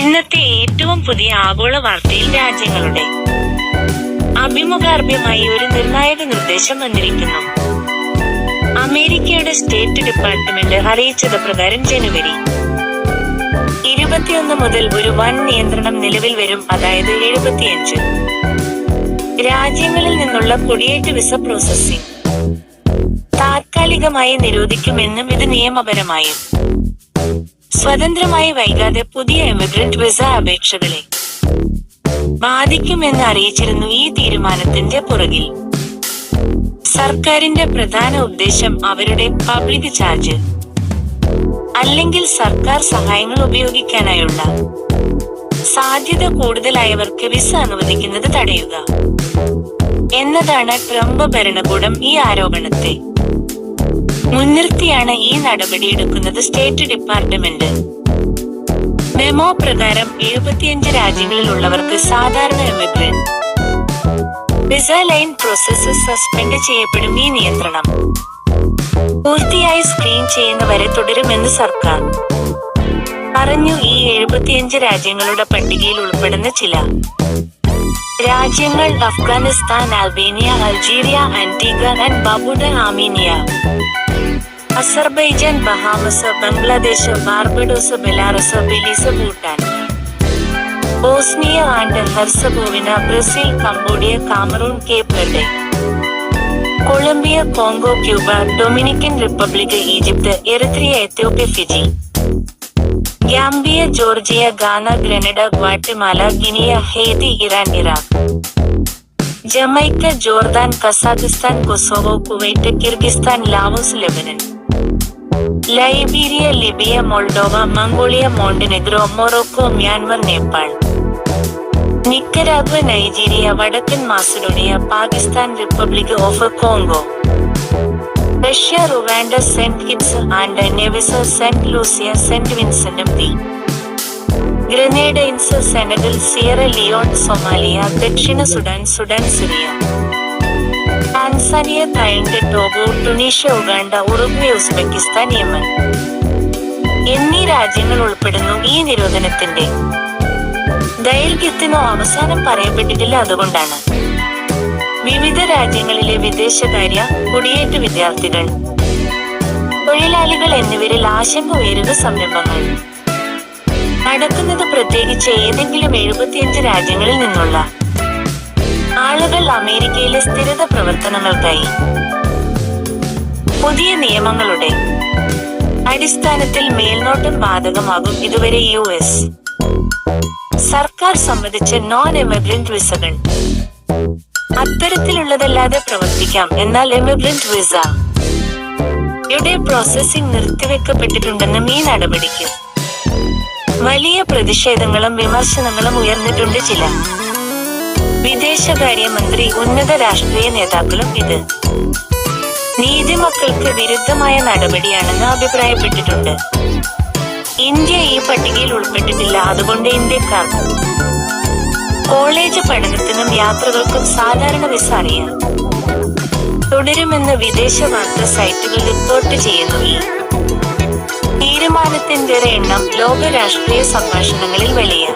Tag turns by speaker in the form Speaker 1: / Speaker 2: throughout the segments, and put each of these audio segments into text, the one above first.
Speaker 1: ഇന്നത്തെ ഏറ്റവും പുതിയ ആഗോള വാർത്തയിൽ രാജ്യങ്ങളുടെ അഭിമുഖാർഭ്യമായി ഒരു നിർണായക നിർദ്ദേശം വന്നിരിക്കുന്നു. അമേരിക്കയുടെ സ്റ്റേറ്റ് ഡിപ്പാർട്ട്മെന്റ് അറിയിച്ചത് പ്രകാരം ജനുവരി ഇരുപത്തിയൊന്ന് മുതൽ ഒരു വൻ നിയന്ത്രണം നിലവിൽ വരും അതായത് എഴുപത്തിയഞ്ച്. രാജ്യങ്ങളിൽ നിന്നുള്ള കുടിയേറ്റ വിസ പ്രോസസ്സിംഗ് താൽക്കാലികമായി നിരോധിക്കുമെന്നും ഇത് നിയമപരമായും സ്വതന്ത്രമായി വൈകാതെ പുതിയ എമിഗ്രന്റ് വിസ അപേക്ഷകളെ ബാധിക്കുമെന്ന് അറിയിച്ചിരുന്നു ഈ തീരുമാനത്തിന്റെ പുറകിൽ. സർക്കാരിന്റെ പ്രധാന ഉദ്ദേശം അവരുടെ പബ്ലിക് ചാർജ് അല്ലെങ്കിൽ സർക്കാർ സഹായങ്ങൾ ഉപയോഗിക്കാനായുള്ള. സാധ്യത കൂടുതലായവർക്ക് വിസ അനുവദിക്കുന്നത് തടയുക. എന്നതാണ് ട്രംപ് ഭരണകൂടം ഈ ആരോപണത്തെ മുൻനിർത്തിയാണ് ഈ നടപടിയെടുക്കുന്നത് സ്റ്റേറ്റ് ഡിപ്പാർട്ട്മെന്റ്. മെമോ പ്രകാരം എഴുപത്തിയഞ്ച് രാജ്യങ്ങളിലുള്ളവർക്ക് സാധാരണ emigrant visa line process suspend ചെയ്യപ്പെടും ഈ നിയന്ത്രണം. പൂർത്തിയായി സ്ക്രീൻ ചെയ്യുന്നവരെ തുടരുമെന്ന് സർക്കാർ. പറഞ്ഞു ഈ എഴുപത്തിയഞ്ച് രാജ്യങ്ങളുടെ പട്ടികയിൽ ഉൾപ്പെടുന്ന ചില. രാജ്യങ്ങൾ Afghanistan Albania Algeria Antigua and Barbuda Armenia Azerbaijan Bahamas Bangladesh Barbados Belarus Belize Bhutan. Bosnia and Herzegovina Brazil Cambodia Cameroon Cape Verde Colombia Congo Cuba Dominican Republic Egypt Eritrea Ethiopia Fiji. Gambia Georgia Ghana Grenada Guatemala Guinea Haiti Iran Iraq. Jamaica Jordan Kazakhstan Kosovo Kuwait Kyrgyzstan Laos Lebanon. Liberia Libya Moldova Mongolia Montenegro Morocco Myanmar Nepal. Nicaragua Nigeria വടക്കൻ Macedonia Pakistan Republic of Congo. Russia Rwanda Saint Kitts and Nevis Saint Lucia Saint വിൻസെന്റും the Grenadines Senegal Sierra Leone Somalia ദക്ഷിണ Sudan Sudan Syria. Tanzania Thailand Togo Tunisia Uganda Uruguay Uzbekistan Yemen. എന്നീ രാജ്യങ്ങൾ ഉൾപ്പെടുന്നു ഈ നിരോധനത്തിന്റെ. ദൈർഘ്യത്തിനോ അവസാനം പറയപ്പെട്ടിട്ടില്ല അതുകൊണ്ടാണ്. വിവിധ രാജ്യങ്ങളിലെ വിദേശകാര്യ കുടിയേറ്റ വിദ്യാർത്ഥികൾ തൊഴിലാളികൾ എന്നിവരിൽ ആശങ്ക ഉയരുന്ന സംരംഭങ്ങൾ. നടക്കുന്നത് പ്രത്യേകിച്ച് ഏതെങ്കിലും എഴുപത്തിയഞ്ച് രാജ്യങ്ങളിൽ നിന്നുള്ള ആളുകൾ അമേരിക്കയിലെ സ്ഥിരത പ്രവർത്തനങ്ങൾക്കായി പുതിയ നിയമങ്ങളുടെ അടിസ്ഥാനത്തിൽ മേൽനോട്ടം ബാധകമാകും ഇതുവരെ യു എസ്. സർക്കാർ സമ്മതിച്ച നോൺ എമിഗ്രന്റ് വിസകൾ. അത്തരത്തിലുള്ളതല്ലാതെ പ്രവർത്തിക്കാം. എന്നാൽ എമിഗ്രന്റ് വിസ യുടെ പ്രോസസിംഗ് നിർത്തിവെക്കപ്പെട്ടിട്ടുണ്ടെന്നും ഈ നടപടിക്ക് വലിയ പ്രതിഷേധങ്ങളും വിമർശനങ്ങളും ഉയർന്നിട്ടുണ്ട് ചില. വിദേശകാര്യമന്ത്രി ഉന്നത രാഷ്ട്രീയ നേതാക്കളും ഇത്. നീതിമക്കൾക്ക് വിരുദ്ധമായ നടപടിയാണെന്ന് അഭിപ്രായപ്പെട്ടിട്ടുണ്ട്. ഇന്ത്യ ഈ പട്ടികയിൽ ഉൾപ്പെട്ടിട്ടില്ല. അതുകൊണ്ട് ഇന്ത്യക്കാർ കോളേജ് പഠനത്തിനും യാത്രകൾക്കും സാധാരണ വിസ അറിയാം. തുടരുമെന്ന് വിദേശ വാർത്താ സൈറ്റുകൾ റിപ്പോർട്ട് ചെയ്യുന്നു. ഈ തീരുമാനത്തിന്റെ എണ്ണം ലോക രാഷ്ട്രീയ സംഭാഷണങ്ങളിൽ വലിയ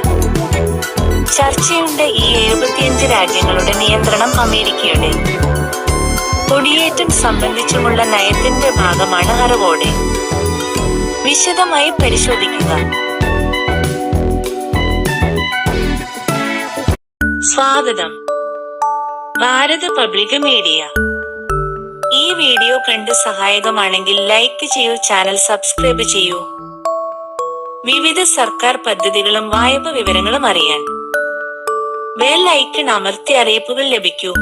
Speaker 1: ചർച്ചയുണ്ട് ഈ എഴുപത്തിയഞ്ച് രാജ്യങ്ങളുടെ നിയന്ത്രണം അമേരിക്കയുടെ. കൊടിയേറ്റം സംബന്ധിച്ചുമുള്ള നയത്തിന്റെ ഭാഗമാണ് അറിവോടെ. വിശദമായി പരിശോധിക്കുക. സ്വാഗതം. Bharat public media. ഈ വീഡിയോ കണ്ട് സഹായകമാണെങ്കിൽ ലൈക്ക് ചെയ്യൂ ചാനൽ സബ്സ്ക്രൈബ് ചെയ്യൂ. വിവിധ സർക്കാർ പദ്ധതികളും വായ്പ വിവരങ്ങളും അറിയാൻ. ബെൽ ഐക്കൺ അമർത്തി അറിയിപ്പുകൾ ലഭിക്കൂ.